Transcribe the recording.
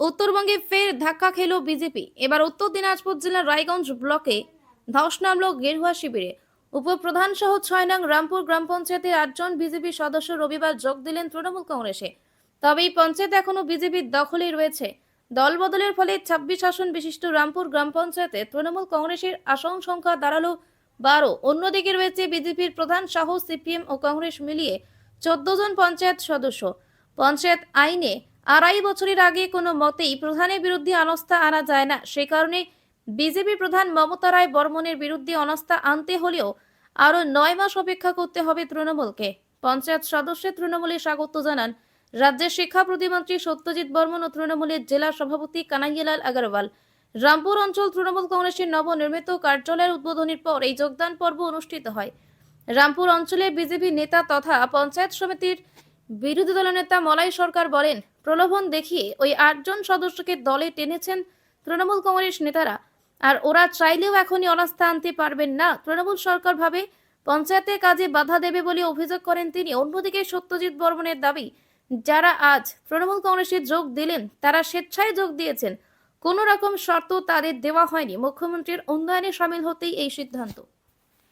উত্তরবঙ্গে ফের ধাক্কা খেল বিজেপি। এবার উত্তর দিনাজপুর জেলার রায়গঞ্জ ব্লকে ধস নামল গেরুয়া শিবিরে। উপপ্রধান সহ ছয় নং রামপুর গ্রাম পঞ্চায়েতের আটজন বিজেপি সদস্য রবিবার যোগ দিলেন তৃণমূল কংগ্রেসে। তবে এই পঞ্চায়েত এখনও বিজেপির দখলেই রয়েছে। দল বদলের ফলে ছাব্বিশ আসন বিশিষ্ট রামপুর গ্রাম পঞ্চায়েতে তৃণমূল কংগ্রেসের আসন সংখ্যা দাঁড়াল বারো। অন্যদিকে রয়েছে বিজেপির প্রধান সহ সিপিএম ও কংগ্রেস মিলিয়ে চোদ্দ জন পঞ্চায়েত সদস্য। পঞ্চায়েত আইনে আড়াই বছরের আগে কোনো মতেই প্রধানের বিরুদ্ধে অনাস্থা আনা যায় না। সে কারণে বিজেপি প্রধান মমতা রায় বর্মনের বিরুদ্ধে অনাস্থা আনতে হলেও আরও নয় মাস অপেক্ষা করতে হবে তৃণমূলকে। পঞ্চায়েত সদস্যের তৃণমূলে স্বাগত জানান রাজ্যের শিক্ষা প্রতিমন্ত্রী সত্যজিৎ বর্মন ও তৃণমূলের জেলা সভাপতি কানাইয়ালাল আগরওয়াল। রামপুর অঞ্চল তৃণমূল কংগ্রেসের নবনির্মিত কার্যালয়ের উদ্বোধনের পর এই যোগদান পর্ব অনুষ্ঠিত হয়। রামপুর অঞ্চলে বিজেপি নেতা তথা পঞ্চায়েত সমিতির বিরোধী দলনেতা মলাই সরকার বলেন, প্রলোভন দেখিয়ে ওই আটজন সদস্যকে দলে টেনেছেন তৃণমূল কংগ্রেস নেতারা। আর ওরা চাইলেও এখনই অনাস্থা আনতে পারবেন না। তৃণমূল সরকার ভাবে পঞ্চায়েতের কাজে বাধা দেবে বলে অভিযোগ করেন তিনি। অন্যদিকে সত্যজিৎ বর্মনের দাবি, যারা আজ তৃণমূল কংগ্রেসে যোগ দিলেন, তারা স্বেচ্ছায় যোগ দিয়েছেন। কোনো রকম শর্ত তাদের দেওয়া হয়নি। মুখ্যমন্ত্রীর উন্নয়নে সামিল হতেই এই সিদ্ধান্ত।